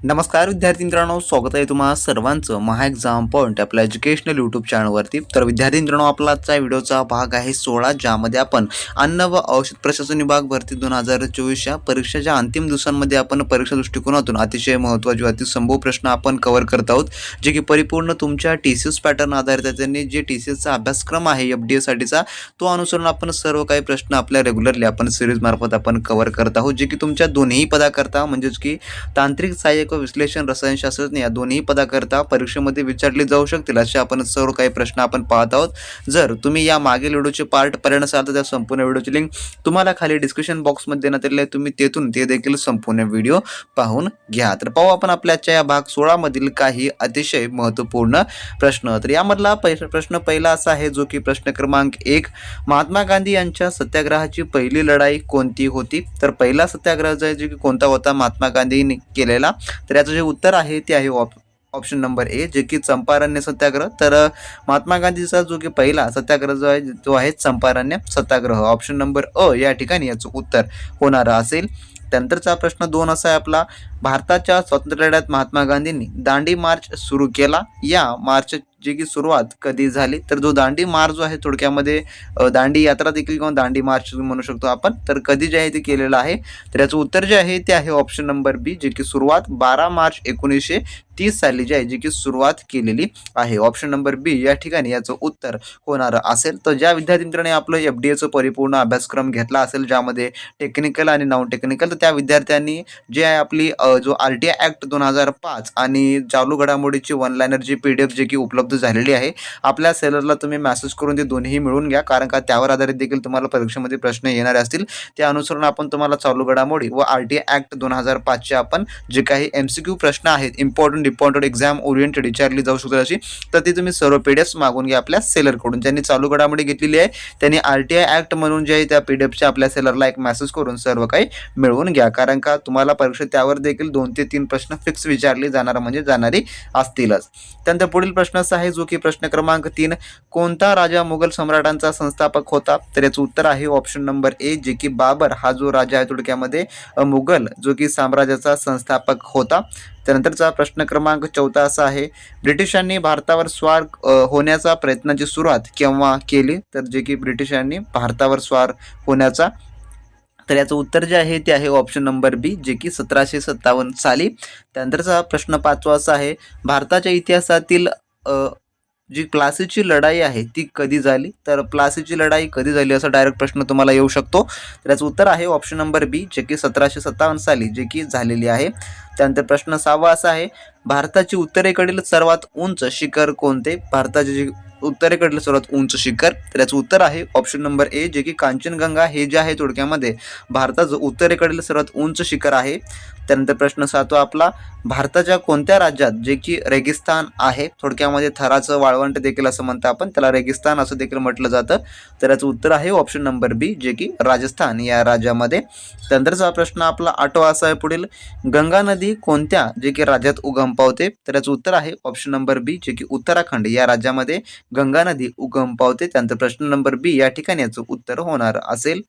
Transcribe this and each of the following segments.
नमस्कार विद्यार्थी मित्रांनो स्वागत आहे तुम्हाला सर्वांचं महा एक्झाम पॉईंट आपल्या एज्युकेशनल यूट्यूब चॅनलवरती तर विद्यार्थी मित्रांनो आपला आजचा व्हिडिओचा भाग आहे सोळा ज्यामध्ये आपण अन्न व औषध प्रशासन विभाग भरती दोन हजार चोवीसच्या परीक्षेच्या अंतिम दिवसांमध्ये आपण परीक्षा दृष्टिकोनातून अतिशय महत्त्वाचे अतिसंभव प्रश्न आपण कव्हर करत आहोत जे की परिपूर्ण तुमच्या टी सी एस पॅटर्न आधारित आहे. त्यांनी जे टी सी एसचा अभ्यासक्रम आहे एफ डी एसाठीचा तो अनुसरून आपण सर्व काही प्रश्न आपल्या रेग्युलरली आपण सिरीजमार्फत आपण कव्हर करत आहोत जे की तुमच्या दोन्ही पदाकरता म्हणजेच की तांत्रिक सहाय्यक व विश्लेषण रसायनशास्त्रज्ञ या दोन्ही पदाकरता परीक्षेमध्ये विचारले जाऊ शकतील असे आपण सर्व काही प्रश्न आपण पाहत आहोत. जर तुम्ही या मागील व्हिडिओचे पार्ट पर्यंत असाल तर त्या संपूर्ण व्हिडिओची लिंक तुम्हाला खाली डिस्क्रिप्शन बॉक्समध्ये देण्यात आलेली आहे तुम्ही तेथून ते देखील संपूर्ण व्हिडिओ पाहून घ्या. तर पाहू आपण आपल्याच्या या भाग सोळामधील काही अतिशय महत्त्वपूर्ण प्रश्न. तर यामधला पै- प्रश्न पहिला असा आहे जो की प्रश्न क्रमांक एक महात्मा गांधी यांच्या सत्याग्रहाची पहिली लढाई कोणती होती? तर पहिला सत्याग्रह जो आहे जो की कोणता होता? महात्मा गांधींनी केलेला. तर याचं जे उत्तर आहे ते आहे ऑप ऑप्शन नंबर ए जे की चंपारण्य सत्याग्रह. तर महात्मा गांधीचा जो की पहिला सत्याग्रह जो आहे तो आहे चंपारण्य सत्याग्रह. ऑप्शन नंबर अ या ठिकाणी याचं उत्तर होणारं असेल. त्यानंतरचा प्रश्न दोन असा आहे आपला भारताच्या स्वातंत्र्य लढ्यात महात्मा गांधींनी दांडी मार्च सुरू केला. या मार्च जी की सुरुवात कधी झाली तर जो दांडी मार्च जो आहे थोडक्यामध्ये दांडी यात्रा देखील किंवा दांडी मार्च म्हणू शकतो आपण तर कधी जे आहे ते केलेलं आहे? तर याचं उत्तर जे आहे ते आहे ऑप्शन नंबर बी जे की सुरुवात बारा मार्च एकोणीसशे तीस साली जी आहे जी की सुरुवात केलेली आहे. ऑप्शन नंबर बी या ठिकाणी याचं उत्तर होणार असेल. तर ज्या विद्यार्थी मित्रांनी आपलं एफ डी एचं परिपूर्ण अभ्यासक्रम घेतला असेल ज्यामध्ये टेक्निकल आणि नॉन टेक्निकल तर त्या विद्यार्थ्यांनी जे आहे आपली जो आर टी आय ॲक्ट दोन हजार पाच आणि चालू घडामोडीची वन लायनर जी पी डी एफ जी की उपलब्ध झालेली आहे आपल्या सेलरला तुम्ही मेसेज करून ते दोन्ही मिळून घ्या. कारण का त्यावर आधारित देखील तुम्हाला परीक्षेमध्ये प्रश्न येणारे असतील. त्या अनुसरून आपण तुम्हाला चालू घडामोडी व आर टी आय ॲक्ट दोन हजार पाचचे आपण जे काही एम सी क्यू प्रश्न आहेत इम्पॉर्टंट डिपॉन्टेड एक्झाम ओरिएंटेड विचारली जाऊ शकते अशी तर ती तुम्ही सर्व पी डी एफ्स मागून घ्या आपल्या सेलरकडून ज्यांनी चालू घडामोडी घेतलेली आहे त्यांनी आर टी आय ॲक्ट म्हणून जे आहे त्या पी डी एफच्या आपल्या सेलरला एक मेसेज करून सर्व काही मिळवून घ्या. कारण का तुम्हाला परीक्षेत त्यावर देखील दोन ते तीन प्रश्न फिक्स विचारले जाणार म्हणजे जाणारी असतीलच. त्यानंतर पुढील प्रश्न असा आहे जो की प्रश्न क्रमांक तीन कोणता राजा मुघल सम्राटांचा संस्थापक होता? तर याचं उत्तर आहे ऑप्शन नंबर ए जे की बाबर. हा जो राजा आहे थोडक्यामध्ये मुघल जो की साम्राज्याचा संस्थापक होता. त्यानंतरचा प्रश्न क्रमांक चौथा असा आहे ब्रिटिशांनी भारतावर स्वार होण्याचा प्रयत्नाची सुरुवात केव्हा केली? तर जे की ब्रिटिशांनी भारतावर स्वार होण्याचा तर याचं उत्तर जे आहे ते आहे ऑप्शन नंबर बी जे की सतराशे सत्तावन्न साली. त्यानंतरचा प्रश्न पाचवा असा आहे भारताच्या इतिहासातील जी प्लासीची लढाई आहे ती कधी झाली? तर प्लासीची लढाई कधी झाली असा डायरेक्ट प्रश्न तुम्हाला येऊ शकतो. त्याचं उत्तर आहे ऑप्शन नंबर बी जे की सतराशे सत्तावन्न साली जे की झालेली आहे. त्यानंतर प्रश्न सहावा असा आहे भारताची उत्तरेकडील सर्वात उंच शिखर कोणते? भारताचे जे उत्तरेकडील सर्वात उंच शिखर तर याचं उत्तर आहे ऑप्शन नंबर ए जे की कांचनगंगा हे जे आहे थोडक्यामध्ये भारताचं उत्तरेकडील सर्वात उंच शिखर आहे. त्यानंतर प्रश्न सातवा आपला भारताच्या कोणत्या राज्यात जे की रेगिस्तान आहे थोडक्यामध्ये थराचं वाळवंट देखील असं म्हणतं आपण त्याला रेगिस्तान असं देखील म्हटलं जातं. तर याचं उत्तर आहे ऑप्शन नंबर बी जे की राजस्थान या राज्यामध्ये. त्यानंतरचा प्रश्न आपला आठवा असा आहे पुढील. गंगा नदी कोणत्या जे की राज्यात उगम पावते तर याचं उत्तर आहे ऑप्शन नंबर बी जे की उत्तराखंड या राज्यामध्ये गंगा नदी उगम पावते त्यानंतर प्रश्न नंबर बी या ठिकाणी याचं उत्तर होणार असेल.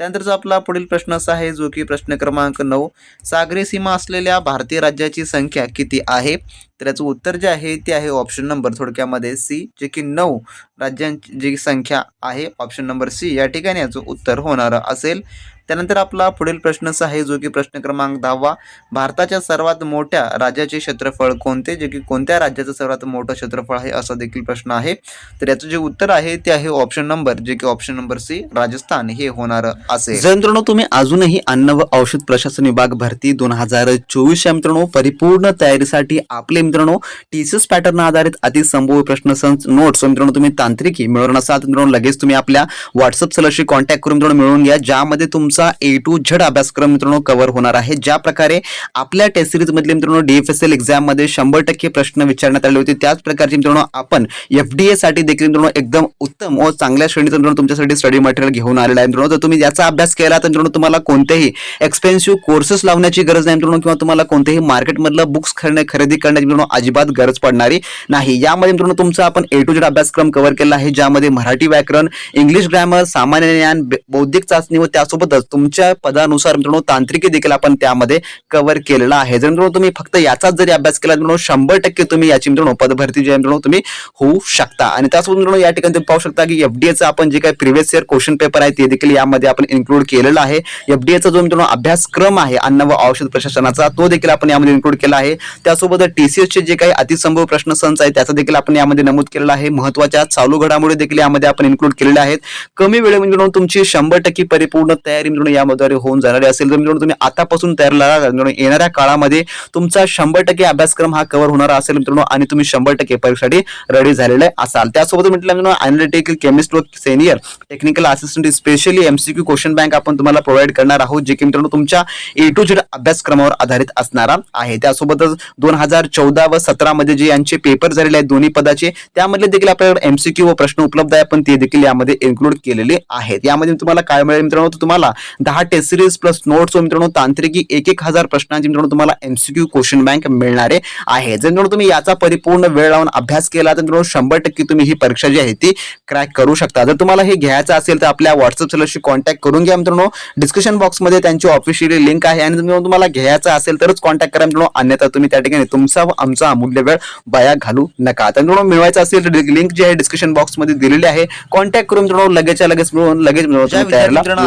त्यानंतरचा आपला पुढील प्रश्न असा आहे जो की प्रश्न क्रमांक नऊ सागरी सीमा असलेल्या भारतीय राज्याची संख्या किती आहे? तर याचं उत्तर जे आहे ते आहे ऑप्शन नंबर थोडक्यामध्ये सी जे की नऊ राज्यांची जी संख्या आहे ऑप्शन नंबर सी या ठिकाणी याचं उत्तर होणारं असेल. त्यानंतर आपला पुढील प्रश्न असा आहे जो की प्रश्न क्रमांक दहावा. भारताच्या सर्वात मोठ्या राज्याचे क्षेत्रफळ कोणते? जे की कोणत्या राज्याचं सर्वात मोठं क्षेत्रफळ आहे असा देखील प्रश्न आहे. तर याचं जे उत्तर आहे ते आहे ऑप्शन नंबर जे की ऑप्शन नंबर सी राजस्थान. हे होणार असेल. जर मित्रांनो तुम्ही अजूनही अन्न व औषध प्रशासन विभाग भरती दोन हजार चोवीसच्या मित्रांनो परिपूर्ण तयारीसाठी आपले मित्रांनो टीसीएस पॅटर्न आधारित अतिसंभव प्रश्न नोट्स मित्रांनो तुम्ही तांत्रिकी मिळवणार असाल मित्रांनो लगेच तुम्ही आपल्या व्हॉट्सअप सलशी कॉन्टॅक्ट करून मित्रांनो मिळवून घ्या. ज्यामध्ये तुमचं ए टू झेड अभ्यासक्रम मित्रांनो कव्हर होणार आहे. ज्या प्रकारे आपल्या टेस्ट सिरीज मधले मित्रांनो डीएफएसएल एक्झाममध्ये शंभर टक्के प्रश्न विचारण्यात आले होते. त्याच प्रकारचे मित्रांनो आपण एफ डी साठी देखील मित्रांनो एकदम उत्तम व चांगल्या श्रेणीचं मित्रांनो तुमच्यासाठी स्टडी मटेरियल घेऊन आलेलं आहे मित्रांनो. तर तुम्ही याचा अभ्यास केला तर मित्रांनो तुम्हाला कोणतेही एक्सपेन्सिव्ह कोर्सेस लावण्याची गरज नाही मित्रांनो किंवा तुम्हाला कोणतेही मार्केटमधलं बुक्स खरेदी खरेदी करण्याची मित्रांनो अजिबात गरज पडणारी नाही. यामध्ये मित्रांनो तुमचा आपण ए टू झेड अभ्यासक्रम कव्हर केला आहे. ज्यामध्ये मराठी व्याकरण इंग्लिश ग्रॅमर सामान्य ज्ञान बौद्धिक चाचणी व त्यासोबतच तुमच्या पदानुसार मित्रांनो तांत्रिकी देखील आपण त्यामध्ये कव्हर केलेला आहे. जर मित्रांनो तुम्ही फक्त याचाच जरी अभ्यास केला मित्रांनो शंभर टक्के तुम्ही याची मित्रांनो पदभरती जी आहे मित्रांनो तुम्ही होऊ शकता. आणि त्यासोबत मित्रांनो या ठिकाणी तुम्ही पाहू शकता की एफडीएचं आपण जे काही प्रिव्हियस इयर क्वेश्चन पेपर आहे ते देखील यामध्ये आपण इन्क्लूड केलेला आहे. एफडीएचा जो मित्रांनो अभ्यासक्रम आहे अन्न व औषध प्रशासनाचा तो देखील आपण यामध्ये इन्क्लूड केला आहे. त्यासोबत टीसीएसचे जे काही अतिसंभव प्रश्न संच आहे त्याचा देखील आपण यामध्ये नमूद केलेला आहे. महत्त्वाच्या चालू घडामोडी देखील यामध्ये आपण इन्क्लूड केलेल्या आहेत. कमी वेळेमध्ये मित्रांनो तुमची शंभर टक्के परिपूर्ण तयारी मित्रांनो यामध्ये होऊन जाणारे असेल. तर मित्रांनो तुम्ही आतापासून तयार लागा मित्रांनो येणाऱ्या काळामध्ये तुमचा शंभर टक्के अभ्यासक्रम हा कव्हर होणार असेल मित्रांनो आणि तुम्ही शंभर टक्के परीक्षेसाठी रेडी झालेले असाल. त्यासोबत म्हटलं मित्रांनो अनालिटिकल केमिस्ट व senior technical assistant specially MCQ question bank आपण तुम्हाला प्रोव्हाइड करणार आहोत जे की मित्रांनो तुमच्या ए टू झेड अभ्यासक्रमावर आधारित असणारा आहे. त्यासोबतच दोन हजार चौदा व सतरा मध्ये जे यांचे पेपर झालेले आहेत दोन्ही पदाचे त्यामधले देखील आपल्याकडे एमसीक्यू व प्रश्न उपलब्ध आहे पण ते देखील यामध्ये इन्क्लूड केलेले आहेत. यामध्ये तुम्हाला काय मिळेल मित्रांनो तुम्हाला दहा टेस्ट सिरीज प्लस नोट्स व मित्रांनो तांत्रिकी एक एक हजार प्रश्नांची मित्रांनो तुम्हाला एमसीक्यू क्वेश्चन बँक मिळणारे आहे. जर मित्रांनो तुम्ही याचा परिपूर्ण वेळ लावून अभ्यास केला तर मित्रांनो शंभर टक्के तुम्ही ही परीक्षा जी आहे ती क्रॅक करू शकता. जर तुम्हाला हे घ्यायचं असेल तर आपल्या व्हॉट्सअप सेलरशी कॉन्टॅक्ट करून घ्या मित्रांनो. डिस्क्रिप्शन बॉक्समध्ये त्यांची ऑफिशियली लिंक आहे आणि मित्रांनो तुम्हाला घ्यायचं असेल तरच कॉन्टॅक्ट करा मित्रांनो. अन्यथा तुम्ही त्या ठिकाणी तुमचा व आमचा अमूल्य वेळ वाया घालू नका. तर मित्रांनो मिळवायचं असेल तर लिंक जी आहे डिस्क्रिप्शन बॉक्समध्ये दिलेली आहे. कॉन्टॅक्ट करून मित्रांनो लगेचच्या लगेच मिळून लगेच मिळवून ज्या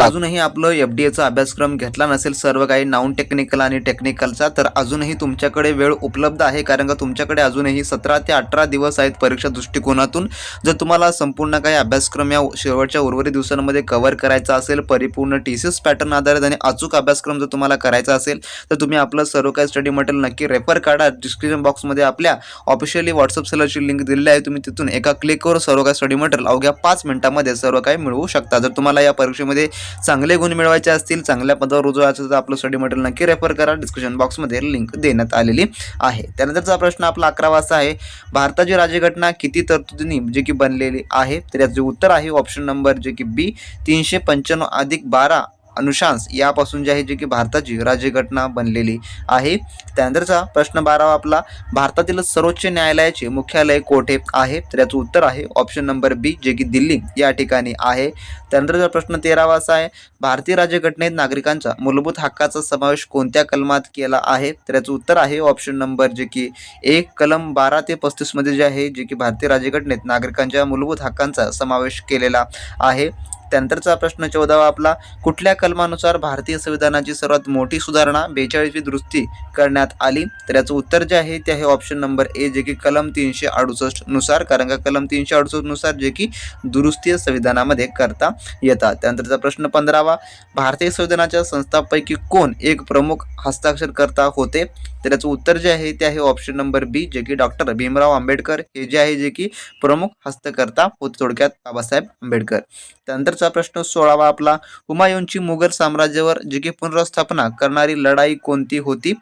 तुम्ही एफ डी एचा अभ्यासक्रम घेतला नसेल सर्व काही नॉन टेक्निकल आणि टेक्निकलचा तर अजूनही तुमच्याकडे वेळ उपलब्ध आहे कारण का तुमच्याकडे अजूनही सतरा ते अठरा दिवस आहेत परीक्षा दृष्टिकोनातून. जर तुम्हाला संपूर्ण काही अभ्यासक्रम या शेवटच्या उर्वरित दिवसांमध्ये कव्हर करायचा असेल परिपूर्ण टी सी एस पॅटर्न आधारित आणि अचूक अभ्यासक्रम जर तुम्हाला करायचा असेल तर तुम्ही आपलं सर्व काही स्टडी मटेरियल नक्की रेफर काढा. डिस्क्रिप्शन बॉक्समध्ये आपल्या ऑफिशियली व्हॉट्सअप सेलरची लिंक दिलेली आहे तुम्ही तिथून एका क्लिकवर सर्व काही स्टडी मटेरियल अवघ्या पाच मिनिटामध्ये सर्व काही मिळवू शकता. जर तुम्हाला या परीक्षेमध्ये चांगले गुण मिळवायचे असतील चांगल्या पदावर रुजू असेल तर आपलं स्टडी मटेरियल नक्की रेफर करा. डिस्क्रिप्शन बॉक्समध्ये लिंक देण्यात आलेली आहे. त्यानंतरचा प्रश्न आपला अकरा वाजता आहे भारताची राज्यघटना किती तरतुदींनी जे की बनलेली आहे? तर याचं जे उत्तर आहे ऑप्शन नंबर जे की बी तीनशे पंच्याण्णव अधिक बारा अनुशांस यापासून जे आहे जे की भारताची राज्यघटना बनलेली आहे. त्यानंतरचा प्रश्न बारावा आपला भारतातील सर्वोच्च न्यायालयाचे मुख्यालय कोठे आहे? तर याचं उत्तर आहे ऑप्शन नंबर बी जे की दिल्ली या ठिकाणी आहे. त्यानंतरचा प्रश्न तेरावा असा आहे भारतीय राज्यघटनेत नागरिकांच्या मूलभूत हक्काचा समावेश कोणत्या कलमात केला आहे? तर याचं उत्तर आहे ऑप्शन नंबर जे की एक कलम बारा ते पस्तीसमध्ये जे आहे जे की भारतीय राज्यघटनेत नागरिकांच्या मूलभूत हक्कांचा समावेश केलेला आहे. त्यानंतरचा प्रश्न चौदावा आपला कुठल्या कलमानुसार भारतीय संविधानाची सर्वात मोठी सुधारणा बेचाळीसवी दुरुस्ती करण्यात आली? तर याचं उत्तर जे आहे ते आहे ऑप्शन नंबर ए जे की कलम तीनशे अडुसष्टनुसार कारण का कलम तीनशे अडुसष्टनुसार जे की दुरुस्ती संविधानामध्ये करता येतात. त्यानंतरचा प्रश्न पंधरावा भारतीय संविधानाच्या संस्थापैकी कोण एक प्रमुख हस्ताक्षरकर्ता होते? तर याचं उत्तर जे आहे ते आहे ऑप्शन नंबर बी जे की डॉक्टर भीमराव आंबेडकर. हे जे आहे जे की प्रमुख हस्तकर्ता होते थोडक्यात बाबासाहेब आंबेडकर. त्यानंतरचा प्रश्न सोळावा आपला. हुमायूनची मुघल साम्राज्यावर जे की पुनर्स्थापना करणारी लढाई कोणती होती?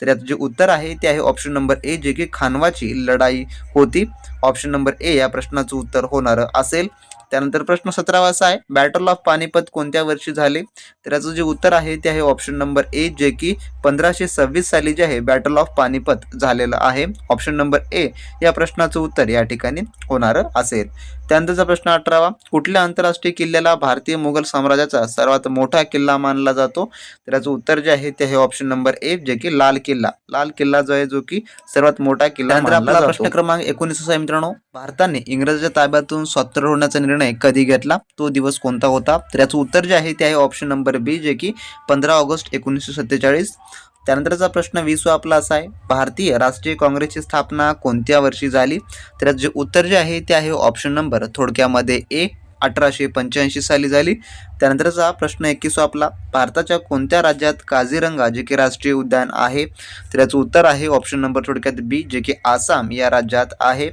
तर याचं जे उत्तर आहे ते आहे ऑप्शन नंबर ए जे की खानवाची लढाई होती. ऑप्शन नंबर ए या प्रश्नाचं उत्तर होणार असेल. त्यानंतर प्रश्न सतरावा असा आहे बॅटल ऑफ पानिपत कोणत्या वर्षी झाले? तर याचं जे उत्तर आहे ते आहे ऑप्शन नंबर ए जे की पंधराशे सव्वीस साली जे आहे बॅटल ऑफ पानिपत झालेलं आहे. ऑप्शन नंबर ए या प्रश्नाचं उत्तर या ठिकाणी होणार असेल. त्यानंतरचा प्रश्न अठरावा. कुठल्या आंतरराष्ट्रीय किल्ल्याला भारतीय मुघल साम्राज्याचा सर्वात मोठा किल्ला मानला जातो? तर याचं उत्तर जे आहे ते आहे ऑप्शन नंबर ए जे की लाल किल्ला. लाल किल्ला जो आहे जो की सर्वात मोठा किल्ला आपला. प्रश्न क्रमांक एकोणीस आहे मित्रांनो. भारताने इंग्रजांच्या ताब्यातून स्वातंत्र्य होण्याचा निर्णय कधी घेतला? तो दिवस कोणता होता? तर याचं उत्तर जे आहे ते आहे ऑप्शन नंबर बी जे की पंधरा ऑगस्ट एकोणीसशे सत्तेचाळीस. त्यानंतरचा प्रश्न वीस आपला असा आहे भारतीय राष्ट्रीय काँग्रेसची स्थापना कोणत्या वर्षी झाली? तर जे उत्तर जे आहे ते आहे ऑप्शन नंबर थोडक्यामध्ये ए अठराशे पंच्याऐंशी साली झाली. त्यानंतरचा प्रश्न एकवीस आपला भारताच्या कोणत्या राज्यात काझीरंगा जे की राष्ट्रीय उद्यान आहे? तर याचं उत्तर आहे ऑप्शन नंबर थोडक्यात बी जे की आसाम या राज्यात आहे.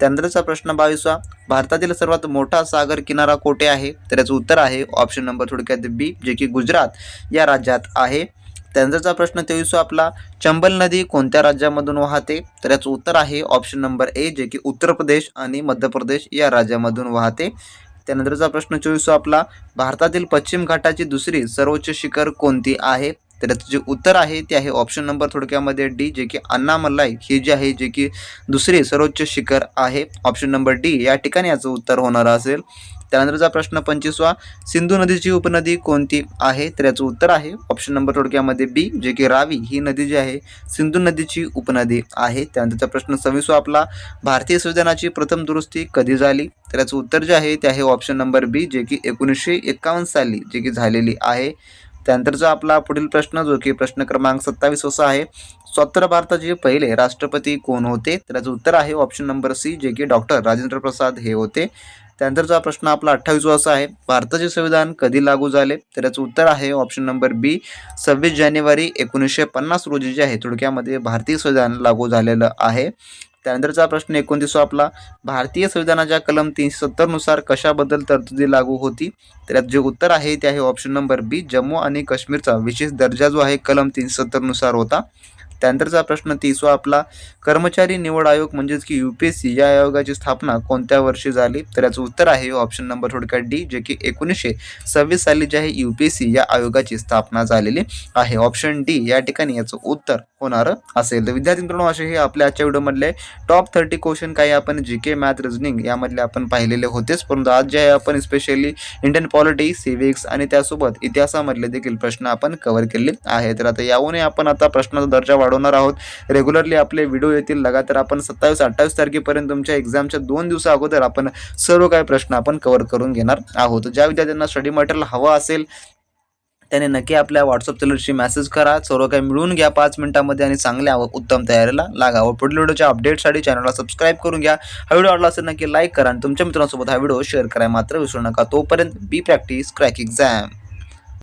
त्यानंतरचा प्रश्न बावीसवा भारतातील सर्वात मोठा सागर किनारा कोठे आहे? तर याचं उत्तर आहे ऑप्शन नंबर थोडक्यात बी जे की गुजरात या राज्यात आहे. त्यानंतरचा प्रश्न तेवीसवा आपला. चंबल नदी कोणत्या राज्यामधून वाहते? तर याचं उत्तर आहे ऑप्शन नंबर ए जे की उत्तर प्रदेश आणि मध्य प्रदेश या राज्यामधून वाहते. त्यानंतरचा प्रश्न चोवीसवा आपला भारतातील पश्चिम घाटाची दुसरी सर्वोच्च शिखर कोणती आहे? तर याचं जे उत्तर आहे ते आहे ऑप्शन नंबर थोडक्यामध्ये डी जे की अण्णामलाई ही जी आहे जे की दुसरी सर्वोच्च शिखर आहे. ऑप्शन नंबर डी या ठिकाणी याचं उत्तर होणार असेल. त्यानंतरचा प्रश्न पंचवीसवा सिंधू नदीची उपनदी कोणती आहे? तर याचं उत्तर आहे ऑप्शन नंबर थोडक्यामध्ये बी जे की रावी ही नदी जी आहे सिंधू नदीची उपनदी आहे. त्यानंतरचा प्रश्न सव्वीसवा आपला भारतीय संविधानाची प्रथम दुरुस्ती कधी झाली? तर याचं उत्तर जे आहे ते आहे ऑप्शन नंबर बी जे की एकोणीसशे एकावन्न साली जे की झालेली आहे. त्यानंतरचा आपला पुढील प्रश्न जो की प्रश्न क्रमांक सत्तावीस असा आहे स्वतंत्र भारताचे पहिले राष्ट्रपती कोण होते? त्याचं उत्तर आहे ऑप्शन नंबर सी जे की डॉक्टर राजेंद्र प्रसाद हे होते. त्यानंतरचा प्रश्न आपला अठ्ठावीसवा असा आहे भारताचे संविधान कधी लागू झाले? तर याचं उत्तर आहे ऑप्शन नंबर बी सव्वीस जानेवारी एकोणीसशे पन्नास रोजी जे आहे थोडक्यामध्ये भारतीय संविधान लागू झालेलं आहे. त्यानंतरचा प्रश्न एकोणतीसवा आपला भारतीय संविधानाच्या कलम तीनशे सत्तरनुसार कशाबद्दल तरतुदी लागू होती? तर यात जे उत्तर आहे ते आहे ऑप्शन नंबर बी जम्मू आणि काश्मीरचा विशेष दर्जा जो आहे कलम तीनशे सत्तरनुसार होता. त्यानंतरचा प्रश्न तीसवा आपला कर्मचारी निवड आयोग म्हणजेच की यू पी एस सी या आयोगाची स्थापना कोणत्या वर्षी झाली? तर याचं उत्तर आहे हो, ऑप्शन नंबर थोडक्यात डी जे की एकोणीसशे सव्वीस साली जे आहे यू पी एस सी या आयोगाची स्थापना झालेली आहे. ऑप्शन डी या ठिकाणी याचं उत्तर होणार असेल. तर विद्यार्थी मित्रांनो असे हे आपल्या आजच्या व्हिडिओमधले टॉप थर्टी क्वेश्चन काही आपण जी के मॅथ रिजनिंग यामधले आपण पाहिलेले होतेच. परंतु आज जे आहे आपण स्पेशली इंडियन पॉलिटी सिविक्स आणि त्यासोबत इतिहासामधले देखील प्रश्न आपण कव्हर केले आहे तर आता याहूनही आपण आता प्रश्नाचा दर्जा वाढवणार आहोत. रेग्युलरली आपले व्हिडिओ येतील. लगातार आपण सत्तावीस अठ्ठावीस तारखेपर्यंत तुमच्या एक्झामच्या दोन दिवसा अगोदर आपण सर्व काही प्रश्न आपण कव्हर करून घेणार आहोत. ज्या विद्यार्थ्यांना स्टडी मटेरियल हवं असेल त्याने नक्की आपल्या व्हॉट्सअप चॅनलशी मेसेज करा. सर्व काही मिळून घ्या पाच मिनिटांमध्ये आणि चांगल्या व उत्तम तयारीला लागा व पुढील व्हिडिओच्या अपडेटसाठी चॅनलला सबस्क्राईब करून घ्या. हा व्हिडिओ आवडला असेल नक्की लाईक करा आणि तुमच्या मित्रांसोबत हा व्हिडिओ शेअर करा मात्र विसरू नका. तोपर्यंत बी प्रॅक्टिस क्रॅक एक्झाम